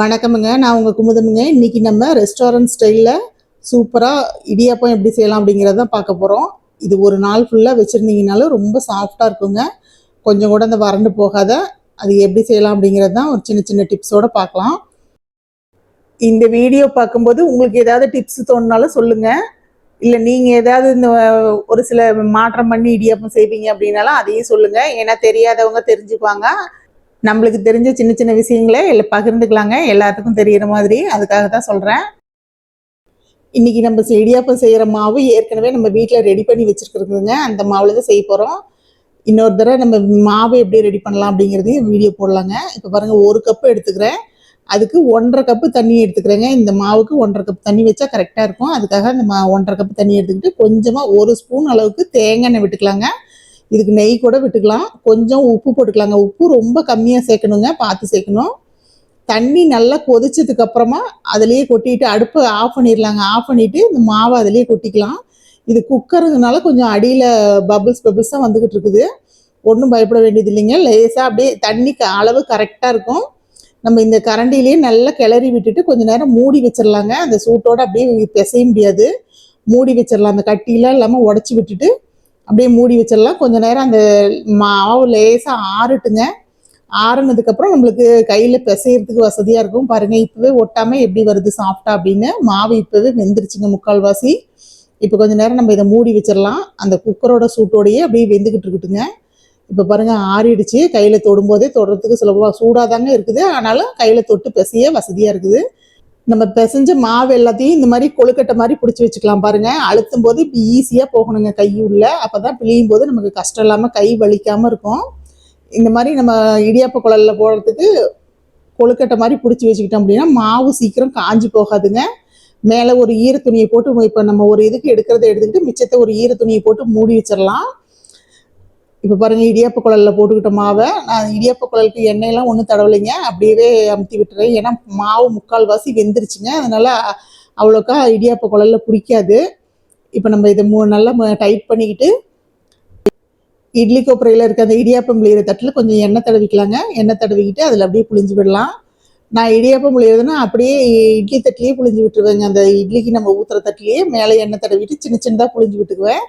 வணக்கமுங்க. நான் உங்கள் குமுதமுங்க. இன்னைக்கு நம்ம ரெஸ்டாரண்ட் ஸ்டைலில் சூப்பராக இடியாப்பம் எப்படி செய்யலாம் அப்படிங்கிறத பார்க்க போகிறோம் இது ஒரு நாள் ஃபுல்லாக வச்சுருந்தீங்கனாலும் ரொம்ப சாஃப்டாக இருக்குங்க. கொஞ்சம் கூட அந்த வறண்டு போகாத அது எப்படி செய்யலாம் அப்படிங்கிறது தான் ஒரு சின்ன சின்ன டிப்ஸோடு பார்க்கலாம். இந்த வீடியோ பார்க்கும்போது உங்களுக்கு ஏதாவது டிப்ஸ் தோணுனாலும் சொல்லுங்கள் இல்லை நீங்கள் ஏதாவது இந்த ஒரு சில மாற்றம் பண்ணி இடியாப்பம் செய்வீங்க அப்படின்னாலும் அதையும் சொல்லுங்கள் ஏன்னா தெரியாதவங்க தெரிஞ்சுக்குவாங்க. நம்மளுக்கு தெரிஞ்ச சின்ன சின்ன விஷயங்களை எல்லாம் பகிர்ந்துக்கலாங்க. எல்லாத்துக்கும் தெரிகிற மாதிரி. அதுக்காக தான் சொல்கிறேன் இன்னைக்கு நம்ம இடியாப்பம் செய்கிற மாவு ஏற்கனவே நம்ம வீட்டில் ரெடி பண்ணி வச்சுருக்குறதுங்க. அந்த மாவில் தான் செய்ய போகிறோம் இன்னொரு தடவை நம்ம மாவு எப்படி ரெடி பண்ணலாம் அப்படிங்கிறதையும் வீடியோ போடலாங்க. இப்போ பாருங்கள் ஒரு கப்பு எடுத்துக்கிறேன். அதுக்கு ஒன்றரை கப்பு தண்ணி எடுத்துக்கிறேங்க. இந்த மாவுக்கு ஒன்றரை கப் தண்ணி வச்சா கரெக்டாக இருக்கும். அதுக்காக இந்த மா ஒன்றரை கப்பு தண்ணி எடுத்துக்கிட்டு கொஞ்சமாக ஒரு ஸ்பூன் அளவுக்கு தேங்காய் எண்ணெய் விட்டுக்கலாங்க. இதுக்கு நெய் கூட விட்டுக்கலாம். கொஞ்சம் உப்பு போட்டுக்கலாங்க. உப்பு ரொம்ப கம்மியாக சேர்க்கணுங்க. பார்த்து சேர்க்கணும். தண்ணி நல்லா கொதிச்சதுக்கு அப்புறமா அதுலேயே கொட்டிட்டு அடுப்பை ஆஃப் பண்ணிடலாங்க. ஆஃப் பண்ணிட்டு இந்த மாவை அதிலேயே கொட்டிக்கலாம். இது குக்கருங்கனால கொஞ்சம் அடியில் பபிள்ஸ் பபிள்ஸாக வந்துக்கிட்டு இருக்குது. ஒன்றும் பயப்பட வேண்டியது இல்லைங்க. லேசாக அப்படியே தண்ணி க- அளவு கரெக்டாக இருக்கும். நம்ம இந்த கரண்டிலேயே நல்லா கிளறி விட்டுட்டு கொஞ்சம் நேரம் மூடி வச்சிடலாங்க. அந்த சூட்டோட அப்படியே பிசைய முடியாது. மூடி வச்சிடலாம். அந்த கட்டிலாம் இல்லாமல் உடச்சி விட்டுட்டு அப்படியே மூடி வச்சிடலாம். கொஞ்ச நேரம் அந்த மாவு லேசாக ஆறட்டுங்க. ஆறுனதுக்கப்புறம் நம்மளுக்கு கையில் பிசையறதுக்கு வசதியாக இருக்கும். பாருங்கள் இப்போவே ஒட்டாமல் எப்படி வருது சாஃப்டா அப்படின்னு. மாவு இப்போவே வெந்துருச்சுங்க முக்கால்வாசி. இப்போ கொஞ்ச நேரம் நம்ம இதை மூடி வச்சிடலாம். அந்த குக்கரோட சூட்டோடையே அப்படியே வெந்துக்கிட்டு இருக்குட்டுங்க. இப்போ பாருங்கள் ஆறிடுச்சு. கையில் தொடும்போதே தொடுறதுக்கு சுலபமாக சூடாக தாங்க இருக்குது. ஆனாலும் கையில் தொட்டு பிசைய வசதியாக இருக்குது. நம்ம பிசைஞ்ச மாவு எல்லாத்தையும் இந்த மாதிரி கொழுக்கட்டை மாதிரி பிடிச்சி வச்சுக்கலாம் பாருங்க. அழுத்தும் போது இப்படி ஈஸியாக போகணுங்க கை உள்ள. அப்போ தான் பிழியும் போது நமக்கு கஷ்டம் இல்லாமல் கை வலிக்காமல் இருக்கும். இந்த மாதிரி நம்ம இடியாப்ப குழலில் போடுறதுக்கு கொழுக்கட்டை மாதிரி பிடிச்சி வச்சுக்கிட்டோம் அப்படின்னா மாவு சீக்கிரம் காஞ்சி போகாதுங்க. மேலே ஒரு ஈர துணியை போட்டு இப்போ நம்ம ஒரு இதுக்கு எடுக்கிறத எடுத்துக்கிட்டு மிச்சத்தை ஒரு ஈர துணியை போட்டு மூடி வச்சிடலாம். இப்போ பாருங்க இடியாப்ப குழல்ல போட்டுக்கிட்ட மாவை நான் இடியாப்ப குழலுக்கு எண்ணெயெல்லாம் ஒன்றும் தடவலைங்க. அப்படியே அமுத்தி விட்டுறேன். ஏன்னா மாவு முக்கால்வாசி வெந்துருச்சுங்க. அதனால அவ்வளோக்கா இடியாப்ப குழல்ல பிடிக்காது. இப்போ நம்ம இதை மூணு நல்லா டைட் பண்ணிக்கிட்டு இட்லி கொப்பரையில் இருக்க அந்த இடியாப்பம் புளியிற தட்டில் கொஞ்சம் எண்ணெய் தடவிக்கலாங்க. எண்ணெய் தடவிக்கிட்டு அதில் அப்படியே புளிஞ்சு விடலாம். நான் இடியாப்பம் புளியறதுன்னா அப்படியே இட்லி தட்டிலேயே புளிஞ்சு விட்டுருவேங்க. அந்த இட்லிக்கு நம்ம ஊற்றுற தட்டிலேயே மேலே எண்ணெய் தடவிட்டு சின்ன சின்னதாக புளிஞ்சு விட்டுக்குவேன்.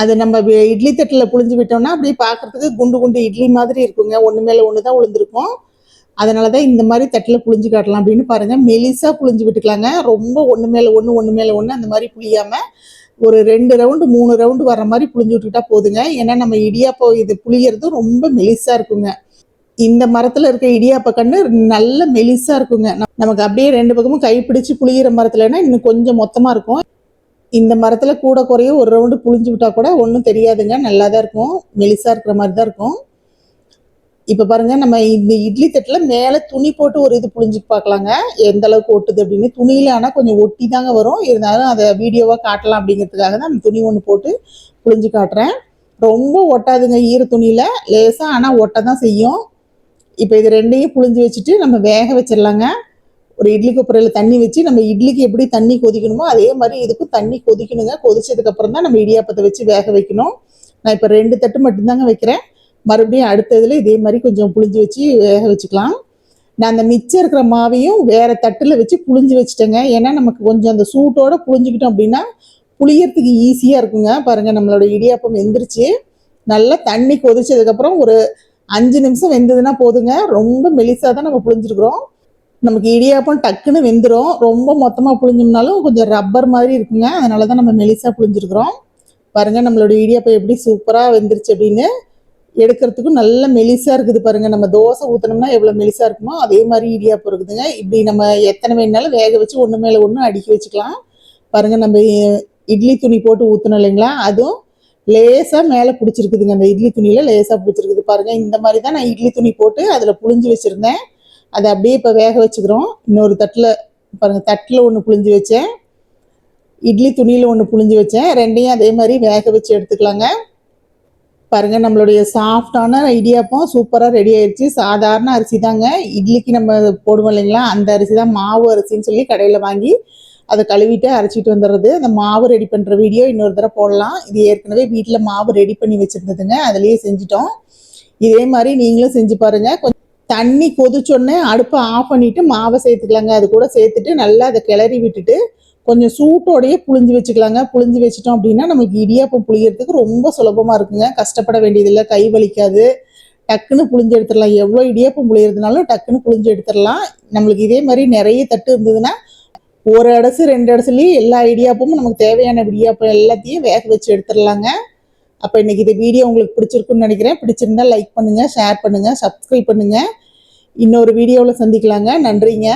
அது நம்ம இட்லி தட்டில் புழிஞ்சு விட்டோம்னா அப்படியே பார்க்கறதுக்கு குண்டு குண்டு இட்லி மாதிரி இருக்குங்க. ஒன்று மேலே ஒன்று தான் விழுந்திருக்கும் அதனால தான் இந்த மாதிரி தட்டில் புழிஞ்சு காட்டலாம் அப்படின்னு பாருங்கள் மெலிசாக புழிஞ்சு விட்டுக்கலாங்க. ரொம்ப ஒன்று மேலே ஒன்று ஒன்று மேலே ஒன்று அந்த மாதிரி புளியாமல் ஒரு ரெண்டு ரவுண்டு மூணு ரவுண்டு வர மாதிரி புளிஞ்சு விட்டுக்கிட்டா போதுங்க. ஏன்னா நம்ம இடியாப்பம் இது புளியறது ரொம்ப மெலிசாக இருக்குங்க. இந்த மரத்தில் இருக்க இடியாப்ப கண்ணு நல்ல மெலிசாக இருக்குங்க. நமக்கு அப்படியே ரெண்டு பக்கமும் கைப்பிடிச்சு புளியிற மரத்துலன்னா இன்னும் கொஞ்சம் மொத்தமாக இருக்கும். இந்த மரத்தில் கூட குறைய ஒரு ரவுண்டு புழிஞ்சு விட்டா கூட ஒன்றும் தெரியாதுங்க. நல்லா தான் இருக்கும். மெலிசாக இருக்கிற மாதிரி தான் இருக்கும். இப்போ பாருங்க நம்ம இந்த இட்லி தட்டில் மேலே துணி போட்டு ஒரு இது புழிஞ்சு பார்க்கலாங்க. எந்த அளவுக்கு ஒட்டுது அப்படின்னு. துணியில ஆனால் கொஞ்சம் ஒட்டி தாங்க வரும். இருந்தாலும் அதை வீடியோவாக காட்டலாம் அப்படிங்கிறதுக்காக தான் அந்த துணி ஒன்று போட்டு புழிஞ்சு காட்டுறேன். ரொம்ப ஒட்டாதுங்க ஈர துணியில். லேசாக ஆனால் ஒட்ட தான் செய்யும். இப்போ இது ரெண்டையும் புழிஞ்சு வச்சுட்டு நம்ம வேக வச்சிடலாங்க. ஒரு இட்லி கொப்பரையில் தண்ணி வச்சு நம்ம இட்லிக்கு எப்படி தண்ணி கொதிக்கணுமோ அதே மாதிரி இதுக்கும் தண்ணி கொதிக்கணுங்க. கொதிச்சதுக்கு அப்புறம் தான் நம்ம இடியாப்பத்தை வச்சு வேக வைக்கணும். நான் இப்போ ரெண்டு தட்டு மட்டும்தாங்க வைக்கிறேன். மறுபடியும் அடுத்த இதில் இதே மாதிரி கொஞ்சம் புளிஞ்சு வச்சு வேக வச்சுக்கலாம். நான் அந்த மிச்சம் இருக்கிற மாவையும் வேற தட்டில் வச்சு புளிஞ்சு வச்சுட்டேங்க. ஏன்னா நமக்கு கொஞ்சம் அந்த சூட்டோட புளிஞ்சுக்கிட்டோம் அப்படின்னா புளியறதுக்கு ஈஸியாக இருக்குங்க. பாருங்க நம்மளோட இடியாப்பம் வெந்துருச்சு. நல்லா தண்ணி கொதிச்சதுக்கப்புறம் ஒரு அஞ்சு நிமிஷம் வெந்ததுன்னா போதுங்க. ரொம்ப மெலிசாக தான் நம்ம புளிஞ்சிருக்கிறோம் நமக்கு இடியாப்பம் டக்குன்னு வெந்துடும் ரொம்ப மொத்தமாக புழிஞ்சோம்னாலும் கொஞ்சம் ரப்பர் மாதிரி இருக்குங்க. அதனால தான் நம்ம மெலிசாக புழிஞ்சிருக்கிறோம். பாருங்க நம்மளோட இடியாப்பம் எப்படி சூப்பராக வெந்துருச்சு அப்படின்னு எடுக்கிறதுக்கும் நல்ல மெலிசாக இருக்குது பாருங்க. நம்ம தோசை ஊற்றினோம்னா எவ்வளோ மெலிசாக இருக்குமோ அதே மாதிரி இடியாப்பம் இருக்குதுங்க. இப்படி நம்ம எத்தனை வேணுனாலும் வேக வச்சு ஒன்று மேலே ஒன்று அடுக்கி வச்சுக்கலாம். பாருங்க நம்ம இட்லி துணி போட்டு ஊற்றணும் இல்லைங்களா? அதுவும் லேசாக மேலே பிடிச்சிருக்குதுங்க. அந்த இட்லி துணியில் லேசாக பிடிச்சிருக்குது பாருங்கள் இந்த மாதிரி தான் நான் இட்லி துணி போட்டு அதில் புழிஞ்சு வச்சுருந்தேன். அதை அப்படியே இப்போ வேக வச்சுக்கிறோம். இன்னொரு தட்டில் பாருங்கள் தட்டில் ஒன்று புழிஞ்சு வச்சேன். இட்லி துணியில் ஒன்று புழிஞ்சு வச்சேன். ரெண்டையும் அதே மாதிரி வேக வச்சு எடுத்துக்கலாங்க. பாருங்க நம்மளுடைய சாஃப்டான இடியாப்பம் சூப்பராக ரெடி ஆயிடுச்சு சாதாரண அரிசி தாங்க. இட்லிக்கு நம்ம போடுவோம் இல்லைங்களா? அந்த அரிசி தான் மாவு அரிசின்னு சொல்லி கடையில் வாங்கி அதை கழுவிட்டு அரைச்சிட்டு வந்துடுறது. அந்த மாவு ரெடி பண்ணுற வீடியோ இன்னொரு தடவை போடலாம். இது ஏற்கனவே வீட்டில் மாவு ரெடி பண்ணி வச்சுருந்ததுங்க. அதுலேயே செஞ்சிட்டோம். இதே மாதிரி நீங்களும் செஞ்சு பாருங்க. கொஞ்சம் தண்ணி கொதிச்சோடனே அடுப்பை ஆஃப் பண்ணிட்டு மாவை சேர்த்துக்கலாங்க. அது கூட சேர்த்துட்டு நல்லா அதை கிளறி விட்டுட்டு கொஞ்சம் சூட்டோடையே புளிஞ்சு வச்சுக்கலாங்க. புளிஞ்சு வச்சிட்டோம் அப்படின்னா நமக்கு இடியாப்பம் புளியறதுக்கு ரொம்ப சுலபமாக இருக்குங்க. கஷ்டப்பட வேண்டியதில்லை. கை வலிக்காது. டக்குன்னு புளிஞ்சு எடுத்துடலாம். எவ்வளோ இடியாப்பம் புளியறதுனாலும் டக்குன்னு புளிஞ்சு எடுத்துடலாம். நம்மளுக்கு இதே மாதிரி நிறைய தட்டு இருந்ததுன்னா ஒரு அடசு ரெண்டு அடசுலேயும் எல்லா இடியாப்பமும் நமக்கு தேவையான இடியாப்பம் எல்லாத்தையும் வேக வச்சு எடுத்துடலாங்க. அப்போ இன்னைக்கு இந்த வீடியோ உங்களுக்கு பிடிச்சிருக்குன்னு நினைக்கிறேன். பிடிச்சிருந்தா லைக் பண்ணுங்கள் ஷேர் பண்ணுங்கள் சப்ஸ்கிரைப் பண்ணுங்கள் இன்னொரு வீடியோவில் சந்திக்கலாங்க. நன்றிங்க.